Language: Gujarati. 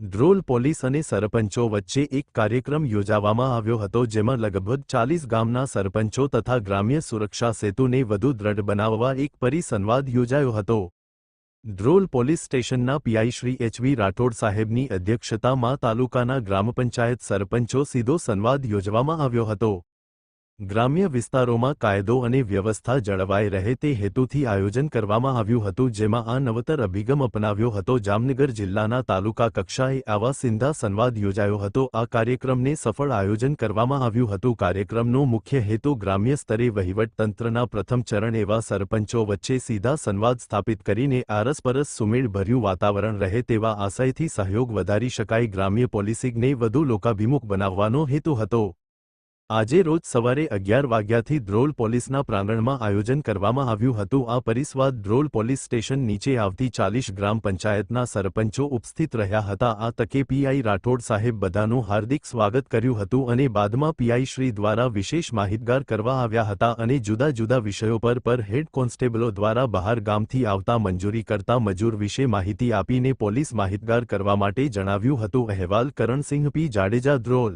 ધ્રોલ પોલીસ અને સરપંચો વચ્ચે એક કાર્યક્રમ યોજાવામાં આવ્યો હતો જેમાં લગભગ ચાલીસ ગામના સરપંચો તથા ગ્રામ્ય સુરક્ષા સેતુને વધુ દ્રઢ બનાવવા એક પરિસંવાદ યોજાયો હતો. ધ્રોલ પોલીસ સ્ટેશનના પીઆઈ શ્રી એચવી રાઠોડ સાહેબની અધ્યક્ષતામાં તાલુકાના ગ્રામપંચાયત સરપંચો સીધો સંવાદ યોજવામાં આવ્યો હતો. ગ્રામ્ય વિસ્તારોમાં કાયદો અને વ્યવસ્થા જળવાઈ રહે તે હેતુથી આયોજન કરવામાં આવ્યું હતું, જેમાં આ નવતર અભિગમ અપનાવ્યો હતો. જામનગર જિલ્લાના તાલુકા કક્ષાએ આવા સિંધા સંવાદ યોજાયો હતો. આ કાર્યક્રમને સફળ આયોજન કરવામાં આવ્યું હતું. કાર્યક્રમનો મુખ્ય હેતુ ગ્રામ્ય સ્તરે વહીવટતંત્રના પ્રથમ ચરણ એવા સરપંચો વચ્ચે સીધા સંવાદ સ્થાપિત કરીને આરસપરસ સુમેળભર્યું વાતાવરણ રહે તેવા આશયથી સહયોગ વધારી શકાય. ગ્રામ્ય પોલિસિંગને વધુ લોકાભિમુખ બનાવવાનો હેતુ હતો. આજે રોજ સવારે અગિયાર વાગ્યાથી ધ્રોલ પોલીસના પ્રાંગણમાં આયોજન કરવામાં આવ્યું હતું. આ પરિસવાદ ધ્રોલ પોલીસ સ્ટેશન નીચે આવતી ચાલીસ ગ્રામ પંચાયતના સરપંચો ઉપસ્થિત રહ્યા હતા. આ તકે પીઆઈ રાઠોડ સાહેબ બધાનું હાર્દિક સ્વાગત કર્યું હતું અને બાદમાં પીઆઈ શ્રી દ્વારા વિશેષ માહિતગાર કરવા આવ્યા હતા અને જુદા જુદા વિષયો પર પર હેડ કોન્સ્ટેબલો દ્વારા બહાર ગામથી આવતા મંજૂરી કરતા મજૂર વિશે માહિતી આપીને પોલીસ માહિતગાર કરવા માટે જણાવ્યું હતું. અહેવાલ કરણસિંહ પી જાડેજા ધ્રોલ